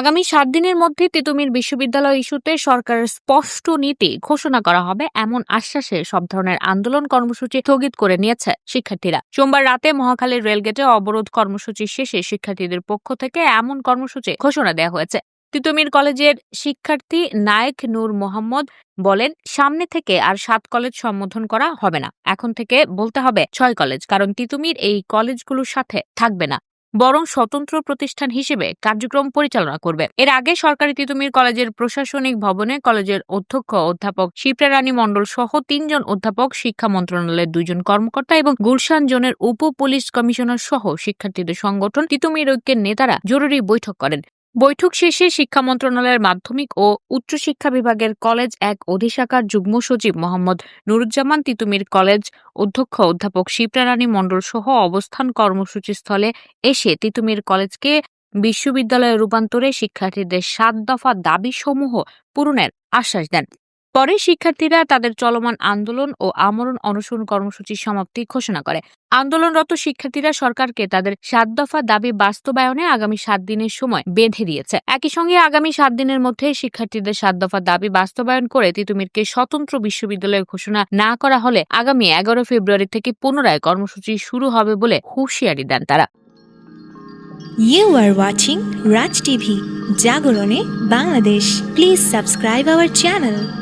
আগামী সাত দিনের মধ্যে তিতুমির বিশ্ববিদ্যালয় ইস্যুতে সরকারের স্পষ্ট নীতি ঘোষণা করা হবে এমন আশ্বাসে সব ধরনের আন্দোলন কর্মসূচি স্থগিত করে নিয়েছে শিক্ষার্থীরা। সোমবার রাতে মহাখালীর রেলগেটে অবরোধ কর্মসূচি শেষে শিক্ষার্থীদের পক্ষ থেকে এমন কর্মসূচি ঘোষণা দেওয়া হয়েছে। তিতুমির কলেজের শিক্ষার্থী নায়েক নূর মোহাম্মদ বলেন, সামনে থেকে আর সাত কলেজ সম্বোধন করা হবে না। এখন থেকে বলতে হবে ছয় কলেজ, কারণ তিতুমির এই কলেজগুলোর সাথে থাকবে না। বরং স্বতন্ত্র প্রতিষ্ঠান হিসেবে কার্যক্রম পরিচালনা করবে। এর আগে সরকারি তিতুমির কলেজের প্রশাসনিক ভবনে কলেজের অধ্যক্ষ, অধ্যাপক শিপ্রা রানী মণ্ডল সহ তিনজন অধ্যাপক, শিক্ষা মন্ত্রণালয়ের দুইজন কর্মকর্তা এবং গুলশান জোনের উপ পুলিশ কমিশনার সহ শিক্ষার্থীদের সংগঠন তিতুমির ঐক্যের নেতারা জরুরি বৈঠক করেন। বৈঠক শেষে শিক্ষা মন্ত্রণালয়ের মাধ্যমিক ও উচ্চশিক্ষা বিভাগের কলেজ এক অধিশাখার যুগ্ম সচিব মোহাম্মদ নুরুজ্জামান তিতুমির কলেজ অধ্যক্ষ অধ্যাপক শিপ্রারানী মণ্ডল সহ অবস্থান কর্মসূচিস্থলে এসে তিতুমির কলেজকে বিশ্ববিদ্যালয়ে রূপান্তরে শিক্ষার্থীদের সাত দফা দাবি সমূহ পূরণের আশ্বাস দেন। পরে শিক্ষার্থীরা তাদের চলমান আন্দোলন ও আমরণ অনশন কর্মসূচির সমাপ্তি ঘোষণা করে আন্দোলনরত শিক্ষার্থীরা সরকারকে তাদের সাত দফা দাবি বাস্তবায়নে আগামী সাত দিনের সময় বেঁধে দিয়েছে একই সঙ্গে আগামী সাত দিনের মধ্যে শিক্ষার্থীদের সাত দফা দাবি বাস্তবায়ন করে তিতুমিরকে স্বতন্ত্র বিশ্ববিদ্যালয় ঘোষণা না করা হলে আগামী এগারো ফেব্রুয়ারি থেকে পুনরায় কর্মসূচি শুরু হবে বলে হুঁশিয়ারি দেন তারা You are watching Raj TV, Jagorone, Bangladesh. Please subscribe our channel.